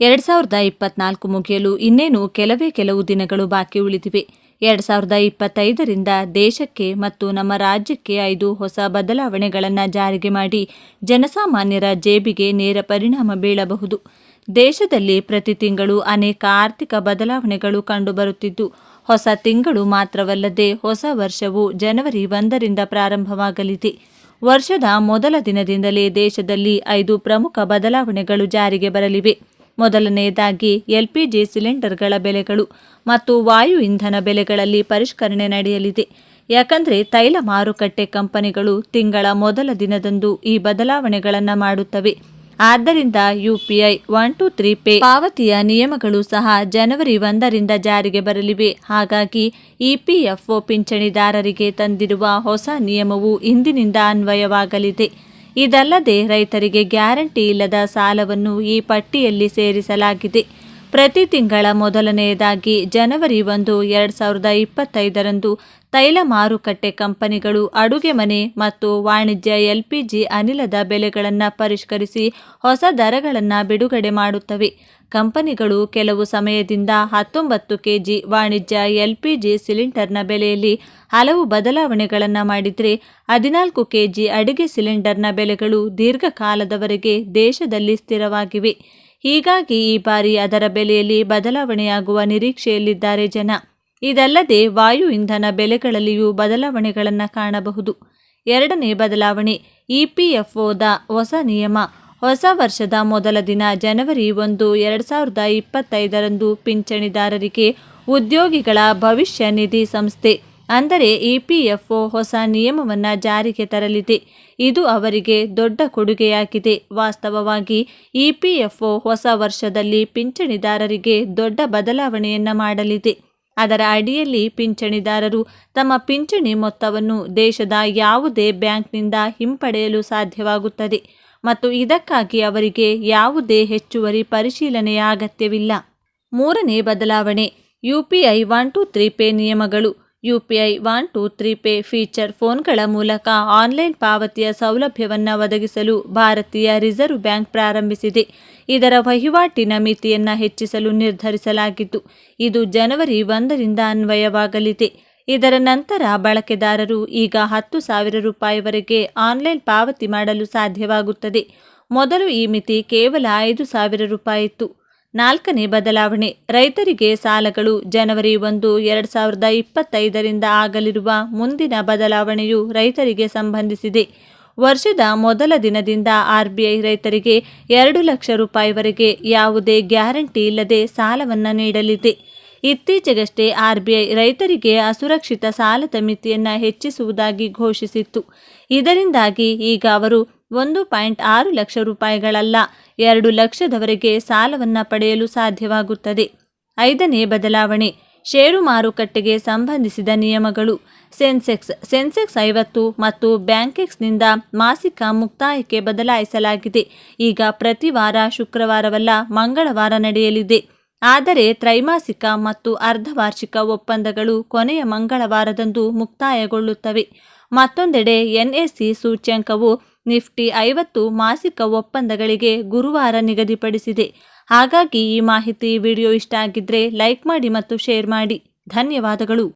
ಎರಡ್ ಸಾವಿರದ ಇಪ್ಪತ್ನಾಲ್ಕು ಮುಗಿಯಲು ಇನ್ನೇನು ಕೆಲವೇ ಕೆಲವು ದಿನಗಳು ಬಾಕಿ ಉಳಿದಿವೆ. ಎರಡ್ ಸಾವಿರದ ಇಪ್ಪತ್ತೈದರಿಂದ ದೇಶಕ್ಕೆ ಮತ್ತು ನಮ್ಮ ರಾಜ್ಯಕ್ಕೆ ಐದು ಹೊಸ ಬದಲಾವಣೆಗಳನ್ನು ಜಾರಿಗೆ ಮಾಡಿ ಜನಸಾಮಾನ್ಯರ ಜೇಬಿಗೆ ನೇರ ಪರಿಣಾಮ ಬೀಳಬಹುದು. ದೇಶದಲ್ಲಿ ಪ್ರತಿ ತಿಂಗಳು ಅನೇಕ ಆರ್ಥಿಕ ಬದಲಾವಣೆಗಳು ಕಂಡುಬರುತ್ತಿದ್ದು, ಹೊಸ ತಿಂಗಳು ಮಾತ್ರವಲ್ಲದೆ ಹೊಸ ವರ್ಷವು ಜನವರಿ ಒಂದರಿಂದ ಪ್ರಾರಂಭವಾಗಲಿದೆ. ವರ್ಷದ ಮೊದಲ ದಿನದಿಂದಲೇ ದೇಶದಲ್ಲಿ ಐದು ಪ್ರಮುಖ ಬದಲಾವಣೆಗಳು ಜಾರಿಗೆ ಬರಲಿವೆ. ಮೊದಲನೆಯದಾಗಿ ಎಲ್ಪಿಜಿ ಸಿಲಿಂಡರ್ಗಳ ಬೆಲೆಗಳು ಮತ್ತು ವಾಯು ಇಂಧನ ಬೆಲೆಗಳಲ್ಲಿ ಪರಿಷ್ಕರಣೆ ನಡೆಯಲಿದೆ. ಯಾಕಂದರೆ ತೈಲ ಮಾರುಕಟ್ಟೆ ಕಂಪನಿಗಳು ತಿಂಗಳ ಮೊದಲ ದಿನದಂದು ಈ ಬದಲಾವಣೆಗಳನ್ನು ಮಾಡುತ್ತವೆ. ಆದ್ದರಿಂದ UPI one, two, three pay ಪಾವತಿಯ ನಿಯಮಗಳು ಸಹ ಜನವರಿ ಒಂದರಿಂದ ಜಾರಿಗೆ ಬರಲಿವೆ. ಹಾಗಾಗಿ ಇಪಿಎಫ್ಒ ಪಿಂಚಣಿದಾರರಿಗೆ ತಂದಿರುವ ಹೊಸ ನಿಯಮವು ಇಂದಿನಿಂದ ಅನ್ವಯವಾಗಲಿದೆ. ಇದಲ್ಲದೆ ರೈತರಿಗೆ ಗ್ಯಾರಂಟಿ ಇಲ್ಲದ ಸಾಲವನ್ನು ಈ ಪಟ್ಟಿಯಲ್ಲಿ ಸೇರಿಸಲಾಗಿದೆ. ಪ್ರತಿ ತಿಂಗಳ ಮೊದಲನೆಯದಾಗಿ ಜನವರಿ ಒಂದು, ಎರಡು ಸಾವಿರದ ಇಪ್ಪತ್ತೈದರಂದು ತೈಲ ಮಾರುಕಟ್ಟೆ ಕಂಪನಿಗಳು ಅಡುಗೆ ಮನೆ ಮತ್ತು ವಾಣಿಜ್ಯ ಎಲ್ಪಿಜಿ ಅನಿಲದ ಬೆಲೆಗಳನ್ನು ಪರಿಷ್ಕರಿಸಿ ಹೊಸ ದರಗಳನ್ನು ಬಿಡುಗಡೆ ಮಾಡುತ್ತವೆ. ಕಂಪನಿಗಳು ಕೆಲವು ಸಮಯದಿಂದ ಹತ್ತೊಂಬತ್ತು ಕೆಜಿ ವಾಣಿಜ್ಯ ಎಲ್ಪಿಜಿ ಸಿಲಿಂಡರ್ನ ಬೆಲೆಯಲ್ಲಿ ಹಲವು ಬದಲಾವಣೆಗಳನ್ನು ಮಾಡಿದರೆ, ಹದಿನಾಲ್ಕು ಕೆಜಿ ಅಡುಗೆ ಸಿಲಿಂಡರ್ನ ಬೆಲೆಗಳು ದೀರ್ಘಕಾಲದವರೆಗೆ ದೇಶದಲ್ಲಿ ಸ್ಥಿರವಾಗಿವೆ. ಹೀಗಾಗಿ ಈ ಬಾರಿ ಅದರ ಬೆಲೆಯಲ್ಲಿ ಬದಲಾವಣೆಯಾಗುವ ನಿರೀಕ್ಷೆಯಲ್ಲಿದ್ದಾರೆ ಜನ. ಇದಲ್ಲದೆ ವಾಯು ಇಂಧನ ಬೆಲೆಗಳಲ್ಲಿಯೂ ಬದಲಾವಣೆಗಳನ್ನು ಕಾಣಬಹುದು. ಎರಡನೇ ಬದಲಾವಣೆ ಇಪಿಎಫ್ಒದ ಹೊಸ ನಿಯಮ. ಹೊಸ ವರ್ಷದ ಮೊದಲ ದಿನ ಜನವರಿ ಒಂದು, ಎರಡು ಸಾವಿರದ ಇಪ್ಪತ್ತೈದರಂದು ಪಿಂಚಣಿದಾರರಿಗೆ ಉದ್ಯೋಗಿಗಳ ಭವಿಷ್ಯ ನಿಧಿ ಸಂಸ್ಥೆ. ಅಂದರೆ ಇಪಿಎಫ್ಒ ಹೊಸ ನಿಯಮವನ್ನು ಜಾರಿಗೆ ತರಲಿದೆ. ಇದು ಅವರಿಗೆ ದೊಡ್ಡ ಕೊಡುಗೆಯಾಗಿದೆ. ವಾಸ್ತವವಾಗಿ ಇಪಿಎಫ್ಒ ಹೊಸ ವರ್ಷದಲ್ಲಿ ಪಿಂಚಣಿದಾರರಿಗೆ ದೊಡ್ಡ ಬದಲಾವಣೆಯನ್ನು ಮಾಡಲಿದೆ. ಅದರ ಅಡಿಯಲ್ಲಿ ಪಿಂಚಣಿದಾರರು ತಮ್ಮ ಪಿಂಚಣಿ ಮೊತ್ತವನ್ನು ದೇಶದ ಯಾವುದೇ ಬ್ಯಾಂಕ್ನಿಂದ ಹಿಂಪಡೆಯಲು ಸಾಧ್ಯವಾಗುತ್ತದೆ ಮತ್ತು ಇದಕ್ಕಾಗಿ ಅವರಿಗೆ ಯಾವುದೇ ಹೆಚ್ಚುವರಿ ಪರಿಶೀಲನೆಯ ಅಗತ್ಯವಿಲ್ಲ. ಮೂರನೇ ಬದಲಾವಣೆ, UPI one two three pay ನಿಯಮಗಳು. UPI one, two, three pay feature ಫೋನ್ಗಳ ಮೂಲಕ ಆನ್ಲೈನ್ ಪಾವತಿಯ ಸೌಲಭ್ಯವನ್ನು ಒದಗಿಸಲು ಭಾರತೀಯ ರಿಸರ್ವ್ ಬ್ಯಾಂಕ್ ಪ್ರಾರಂಭಿಸಿದೆ. ಇದರ ವಹಿವಾಟಿನ ಮಿತಿಯನ್ನು ಹೆಚ್ಚಿಸಲು ನಿರ್ಧರಿಸಲಾಗಿದ್ದು, ಇದು ಜನವರಿ ಒಂದರಿಂದ ಅನ್ವಯವಾಗಲಿದೆ. ಇದರ ನಂತರ ಬಳಕೆದಾರರು ಈಗ ಹತ್ತು ಸಾವಿರ ರೂಪಾಯಿವರೆಗೆ ಆನ್ಲೈನ್ ಪಾವತಿ ಮಾಡಲು ಸಾಧ್ಯವಾಗುತ್ತದೆ. ಮೊದಲು ಈ ಮಿತಿ ಕೇವಲ ಐದು ಸಾವಿರ ರೂಪಾಯಿ ಇತ್ತು ನಾಲ್ಕನೇ ಬದಲಾವಣೆ. ರೈತರಿಗೆ ಸಾಲಗಳು ಜನವರಿ ಒಂದು, ಎರಡು ಸಾವಿರದ ಇಪ್ಪತ್ತೈದರಿಂದ ಆಗಲಿರುವ ಮುಂದಿನ ಬದಲಾವಣೆಯು ರೈತರಿಗೆ ಸಂಬಂಧಿಸಿದೆ. ವರ್ಷದ ಮೊದಲ ದಿನದಿಂದ ಆರ್ಬಿಐ ರೈತರಿಗೆ ಎರಡು ಲಕ್ಷ ರೂಪಾಯಿವರೆಗೆ ಯಾವುದೇ ಗ್ಯಾರಂಟಿ ಇಲ್ಲದೆ ಸಾಲವನ್ನು ನೀಡಲಿದೆ. ಇತ್ತೀಚೆಗಷ್ಟೇ ಆರ್ಬಿಐ ರೈತರಿಗೆ ಅಸುರಕ್ಷಿತ ಸಾಲದ ಮಿತಿಯನ್ನು ಹೆಚ್ಚಿಸುವುದಾಗಿ ಘೋಷಿಸಿತ್ತು. ಇದರಿಂದಾಗಿ ಈಗ ಅವರು ಒಂದು ಪಾಯಿಂಟ್ ಆರು ಲಕ್ಷ ರೂಪಾಯಿಗಳಲ್ಲ. ಎರಡು ಲಕ್ಷದವರೆಗೆ ಸಾಲವನ್ನು ಪಡೆಯಲು ಸಾಧ್ಯವಾಗುತ್ತದೆ. ಐದನೇ ಬದಲಾವಣೆ, ಷೇರು ಮಾರುಕಟ್ಟೆಗೆ ಸಂಬಂಧಿಸಿದ ನಿಯಮಗಳು. ಸೆನ್ಸೆಕ್ಸ್ ಸೆನ್ಸೆಕ್ಸ್ ಐವತ್ತು ಮತ್ತು ಬ್ಯಾಂಕೆಕ್ಸ್ನಿಂದ ಮಾಸಿಕ ಮುಕ್ತಾಯಕ್ಕೆ ಬದಲಾಯಿಸಲಾಗಿದೆ. ಈಗ ಪ್ರತಿ ವಾರ ಶುಕ್ರವಾರವಲ್ಲ, ಮಂಗಳವಾರ ನಡೆಯಲಿದೆ. ಆದರೆ ತ್ರೈಮಾಸಿಕ ಮತ್ತು ಅರ್ಧವಾರ್ಷಿಕ ಒಪ್ಪಂದಗಳು ಕೊನೆಯ ಮಂಗಳವಾರದಂದು ಮುಕ್ತಾಯಗೊಳ್ಳುತ್ತವೆ. ಮತ್ತೊಂದೆಡೆ ಎನ್ಎಸ್ಸಿ ಸೂಚ್ಯಂಕವು ನಿಫ್ಟಿ ಐವತ್ತು ಮಾಸಿಕ ಒಪ್ಪಂದಗಳಿಗೆ ಗುರುವಾರ ನಿಗದಿಪಡಿಸಿದೆ. ಹಾಗಾಗಿ ಈ ಮಾಹಿತಿ ವಿಡಿಯೋ ಇಷ್ಟ ಆಗಿದ್ರೆ ಲೈಕ್ ಮಾಡಿ ಮತ್ತು ಶೇರ್ ಮಾಡಿ. ಧನ್ಯವಾದಗಳು.